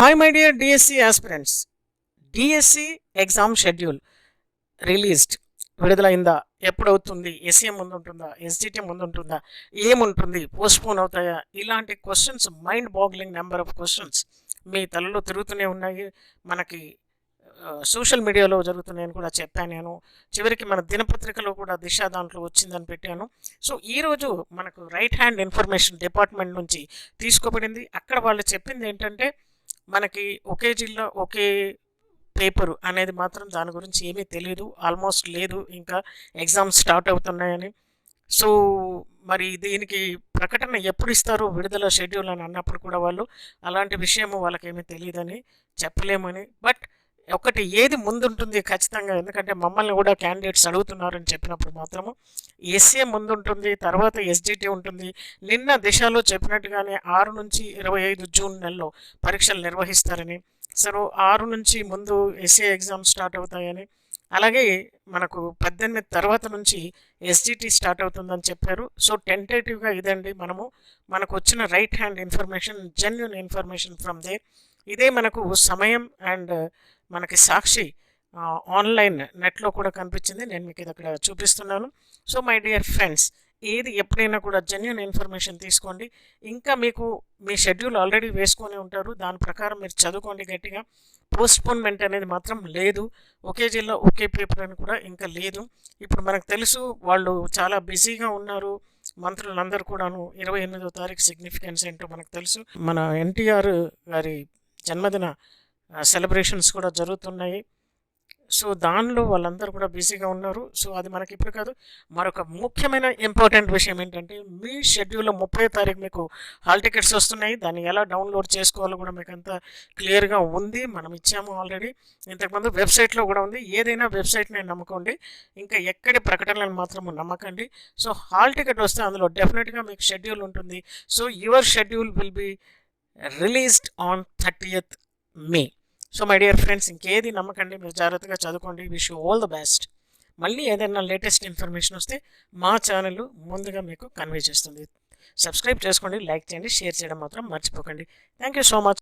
Hi my dear DSC aspirants DSC exam schedule released విడుదలైందా? ఎప్పుడవుతుంది? SA ముందు ఉంటుందా SGT ముందు ఉంటుందా ఏముంటుంది? పోస్ట్పోన్ అవుతాయా? ఇలాంటి questions mind boggling number of questions మీ తలలో తిరుగుతూనే ఉన్నాయి. మనకి సోషల్ మీడియాలో జరుగుతున్నాయని కూడా చెప్పాను నేను. చివరికి మన దినపత్రికలో కూడా దిశ దాంట్లో వచ్చిందని పెట్టాను. సో ఈరోజు మనకు రైట్ హ్యాండ్ ఇన్ఫర్మేషన్ డిపార్ట్మెంట్ నుంచి తీసుకోబడింది. అక్కడ వాళ్ళు చెప్పింది ఏంటంటే మనకి ఒకే జిల్లా ఒకే పేపరు అనేది మాత్రం దాని గురించి ఏమీ తెలియదు ఆల్మోస్ట్ లేదు. ఇంకా ఎగ్జామ్స్ స్టార్ట్ అవుతున్నాయని. సో మరి దీనికి ప్రకటన ఎప్పుడు ఇస్తారు? విడుదల షెడ్యూల్ అని అన్నప్పుడు కూడా వాళ్ళు అలాంటి విషయము వాళ్ళకేమీ తెలియదని చెప్పలేమని. బట్ ఒకటి ఏది ముందుంటుంది ఖచ్చితంగా. ఎందుకంటే మమ్మల్ని కూడా క్యాండిడేట్స్ అడుగుతున్నారని చెప్పినప్పుడు మాత్రము ఎస్ఏ ముందుంటుంది తర్వాత ఎస్డిటి ఉంటుంది. నిన్న దిశలో చెప్పినట్టుగానే ఆరు నుంచి ఇరవై ఐదు జూన్ నెలలో పరీక్షలు నిర్వహిస్తారని సో ఆరు నుంచి ముందు ఎస్ఏ ఎగ్జామ్స్ స్టార్ట్ అవుతాయని అలాగే మనకు పద్దెనిమిది తర్వాత నుంచి ఎస్జిటి స్టార్ట్ అవుతుందని చెప్పారు. సో టెంటేటివ్గా ఇదండి మనము మనకు వచ్చిన right hand information genuine information from the ఇదే మనకు సమయం అండ్ మనకి సాక్షి ఆన్లైన్ నెట్లో కూడా కనిపించింది. నేను మీకు ఇది అక్కడ చూపిస్తున్నాను. సో మై డియర్ ఫ్రెండ్స్ ఏది ఎప్పుడైనా కూడా జెన్యున్ ఇన్ఫర్మేషన్ తీసుకోండి. ఇంకా మీకు మీ షెడ్యూల్ ఆల్రెడీ వేసుకొని ఉంటారు. దాని ప్రకారం మీరు చదువుకోండి గట్టిగా. పోస్ట్పోన్మెంట్ అనేది మాత్రం లేదు. ఒకే జిల్లా ఒకే పేపర్ అని కూడా ఇంకా లేదు. ఇప్పుడు మనకు తెలుసు వాళ్ళు చాలా బిజీగా ఉన్నారు. మంత్రులందరూ కూడాను ఇరవై ఎనిమిదో తారీఖు సిగ్నిఫికెన్స్ ఏంటో మనకు తెలుసు. మన ఎన్టీఆర్ గారి జన్మదిన సెలబ్రేషన్స్ కూడా జరుగుతున్నాయి. సో దానిలో వాళ్ళందరూ కూడా బిజీగా ఉన్నారు. సో అది మనకి ఇప్పుడు కాదు. మరొక ముఖ్యమైన ఇంపార్టెంట్ విషయం ఏంటంటే మీ షెడ్యూల్లో ముప్పై తారీఖు మీకు హాల్ టికెట్స్ వస్తున్నాయి. దాన్ని ఎలా డౌన్లోడ్ చేసుకోవాలో కూడా మీకు అంతా క్లియర్గా ఉంది. మనం ఇచ్చాము ఆల్రెడీ ఇంతకుముందు వెబ్సైట్లో కూడా ఉంది. ఏదైనా వెబ్సైట్ని నమ్ముకోండి. ఇంకా ఎక్కడి ప్రకటనలను మాత్రం నమ్మకండి. సో హాల్ టికెట్ వస్తే అందులో డెఫినెట్గా మీకు షెడ్యూల్ ఉంటుంది. So your schedule will be released on thirtieth May so my dear friends ఇంకేది నమ్మకండి మీరు జాగ్రత్తగా చదువుకోండి. Wish you all the best మళ్ళీ ఏదైనా లేటెస్ట్ ఇన్ఫర్మేషన్ వస్తే మా ఛానల్ ముందుగా మీకు కన్వే చేస్తుంది. సబ్స్క్రైబ్ చేసుకోండి లైక్ చేయండి షేర్ చేయడం మాత్రం మర్చిపోకండి. Thank you so much